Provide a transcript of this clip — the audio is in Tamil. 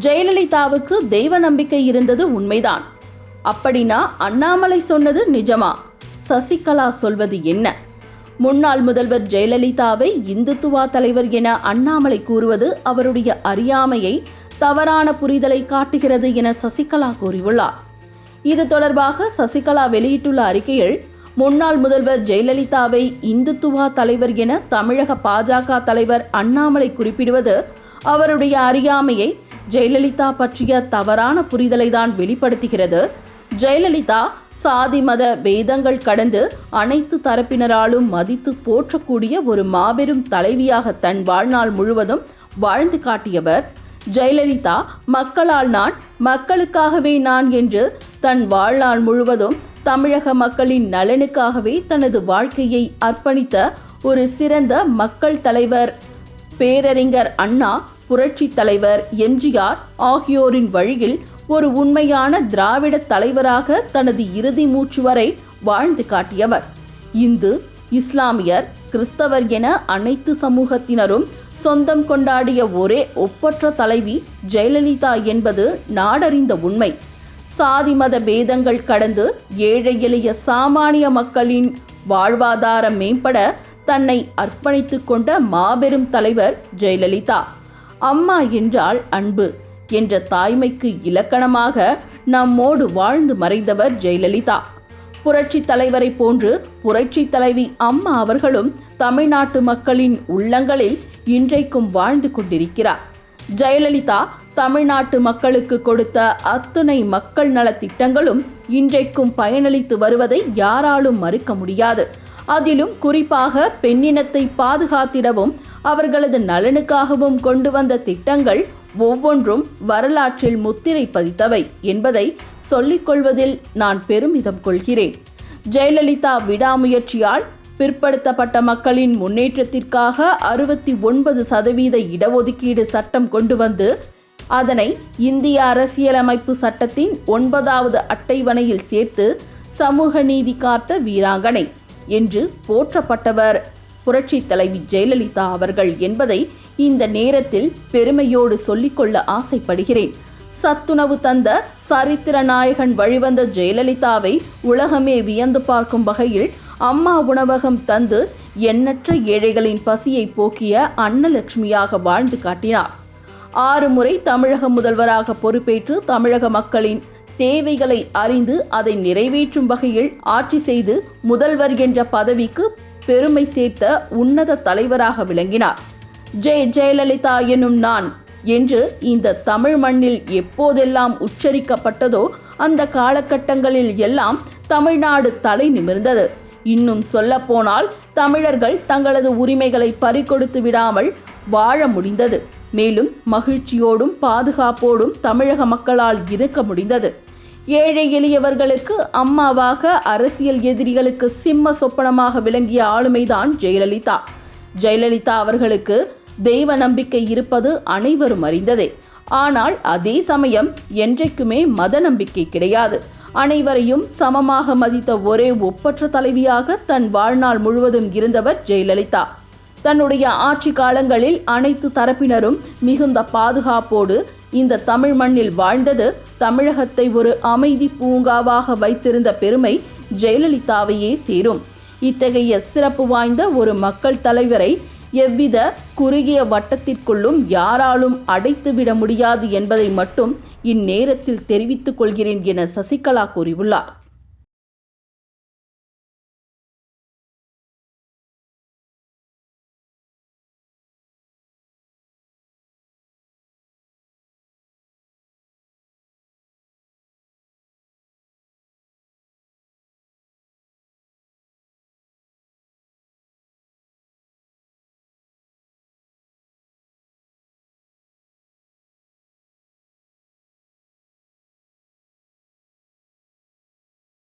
ஜெயலலிதாவுக்கு தெய்வ நம்பிக்கை இருந்தது உண்மைதான். அப்படின்னா அண்ணாமலை சொன்னது நிஜமா? சசிகலா சொல்வது என்ன? முன்னாள் முதல்வர் ஜெயலலிதாவை இந்துத்துவா தலைவர் என அண்ணாமலை கூறுவது அவருடைய அறியாமையை தவறான புரிதலை காட்டுகிறது என சசிகலா கூறியுள்ளார். இது தொடர்பாக சசிகலா வெளியிட்டுள்ள அறிக்கையில் முன்னாள் முதல்வர் ஜெயலலிதாவை இந்துத்துவா தலைவர் என தமிழக பாஜக தலைவர் அண்ணாமலை குறிப்பிடுவது அவருடைய அறியாமையை ஜெயலலிதா பற்றிய தவறான புரிதலை தான் வெளிப்படுத்துகிறது. ஜெயலலிதா சாதி மத பேதங்கள் கடந்து அனைத்து தரப்பினராலும் மதித்து போற்றக்கூடிய ஒரு மாபெரும் தலைவியாக தன் வாழ்நாள் முழுவதும் வாழ்ந்து காட்டியவர். ஜெயலலிதா மக்களால் நான் மக்களுக்காகவே நான் என்று தன் வாழ்நாள் முழுவதும் தமிழக மக்களின் நலனுக்காகவே தனது வாழ்க்கையை அர்ப்பணித்த ஒரு சிறந்த மக்கள் தலைவர் பேரறிஞர் அண்ணா புரட்சித் தலைவர் எம்ஜிஆர் ஆகியோரின் வழியில் ஒரு உண்மையான திராவிட தலைவராக தனது இறுதி மூச்சு வரை வாழ்ந்து காட்டியவர். இந்து இஸ்லாமியர் கிறிஸ்தவர் என அனைத்து சமூகத்தினரும் சொந்தம் கொண்டாடிய ஒரே ஒப்பற்ற தலைவி ஜெயலலிதா என்பது நாடறிந்த உண்மை. சாதி மத பேதங்கள் கடந்து ஏழை எளிய சாமானிய மக்களின் வாழ்வாதாரம் மேம்பட தன்னை அர்ப்பணித்துக் கொண்ட மாபெரும் தலைவர் ஜெயலலிதா. அம்மா என்றால் அன்பு. என்ற தாய்மைக்கு இலக்கணமாக நம்மோடு வாழ்ந்து மறைந்தவர் ஜெயலலிதா. புரட்சி தலைவரை போன்று புரட்சி தலைவி அம்மா அவர்களும் தமிழ்நாட்டு மக்களின் உள்ளங்களில் இன்றைக்கும் வாழ்ந்து கொண்டிருக்கிறார். ஜெயலலிதா தமிழ்நாட்டு மக்களுக்கு கொடுத்த அத்துணை மக்கள் நலத்திட்டங்களும் இன்றைக்கும் பயனளித்து வருவதை யாராலும் மறுக்க முடியாது. அதிலும் குறிப்பாக பெண்ணினத்தை பாதுகாத்திடவும் அவர்களது நலனுக்காகவும் கொண்டு வந்த திட்டங்கள் ஒவ்வொன்றும் வரலாற்றில் முத்திரை பதித்தவை என்பதை சொல்லிக் கொள்வதில் நான் பெருமிதம் கொள்கிறேன். ஜெயலலிதா விடாமுயற்சியால் பிற்படுத்தப்பட்ட மக்களின் முன்னேற்றத்திற்காக அறுபத்தி ஒன்பது சதவீத இடஒதுக்கீடு சட்டம் கொண்டு வந்து அதனை இந்திய அரசியலமைப்பு சட்டத்தின் ஒன்பதாவது அட்டைவணையில் சேர்த்து சமூக நீதி காத்த வீராங்கனை. என்று போற்றப்பட்டவர். புரட்சி தலைவி ஜெயலலிதா அவர்கள் என்பதை இந்த நேரத்தில் பெருமையோடு சொல்லிக்கொள்ள ஆசைப்படுகிறேன். சத்துணவு தந்த சரித்திர நாயகன் வழிவந்த ஜெயலலிதாவை உலகமே வியந்து பார்க்கும் வகையில் அம்மா உணவகம் தந்து எண்ணற்ற ஏழைகளின் பசியை போக்கிய அன்னலட்சுமியாக வாழ்ந்து காட்டினார். ஆறு முறை தமிழக முதல்வராக பொறுப்பேற்று தமிழக மக்களின் தேவைகளை அறிந்து அதை நிறைவேற்றும் வகையில் ஆட்சி செய்து முதல்வர் என்ற பதவிக்கு பெருமை சேர்த்த உன்னத தலைவராக விளங்கினார். ஜெய ஜெயலலிதா எனும் நான் என்று இந்த தமிழ் மண்ணில் எப்போதெல்லாம் உச்சரிக்கப்பட்டதோ அந்த காலகட்டங்களில் எல்லாம் தமிழ்நாடு தலை நிமிர்ந்தது. இன்னும் சொல்லப்போனால் தமிழர்கள் தங்களது உரிமைகளை பறிகொடுத்து விடாமல் வாழ முடிந்தது. மேலும் மகிழ்ச்சியோடும் பாதுகாப்போடும் தமிழக மக்களால் இருக்க முடிந்தது. ஏழை எளியவர்களுக்கு அம்மாவாக அரசியல் எதிரிகளுக்கு சிம்ம சொப்பனமாக விளங்கிய ஆளுமைதான் ஜெயலலிதா. ஜெயலலிதா அவர்களுக்கு தெய்வ நம்பிக்கை இருப்பது அனைவரும் அறிந்ததே. ஆனால் அதே சமயம் என்றைக்குமே மத நம்பிக்கை கிடையாது. அனைவரையும் சமமாக மதித்த ஒரே ஒப்பற்ற தலைவியாக தன் வாழ்நாள் முழுவதும் இருந்தவர் ஜெயலலிதா. தன்னுடைய ஆட்சி காலங்களில் அனைத்து தரப்பினரும் மிகுந்த பாதுகாப்போடு இந்த தமிழ் மண்ணில் வாழ்ந்தது தமிழகத்தை ஒரு அமைதி பூங்காவாக வைத்திருந்த பெருமை ஜெயலலிதாவையே சேரும். இத்தகைய சிறப்பு வாய்ந்த ஒரு மக்கள் தலைவரை எவ்வித குறுகிய வட்டத்திற்குள்ளும் யாராலும் அடைத்துவிட முடியாது என்பதை மட்டும் இந்நேரத்தில் தெரிவித்துக் கொள்கிறேன் என சசிகலா கூறியுள்ளார்.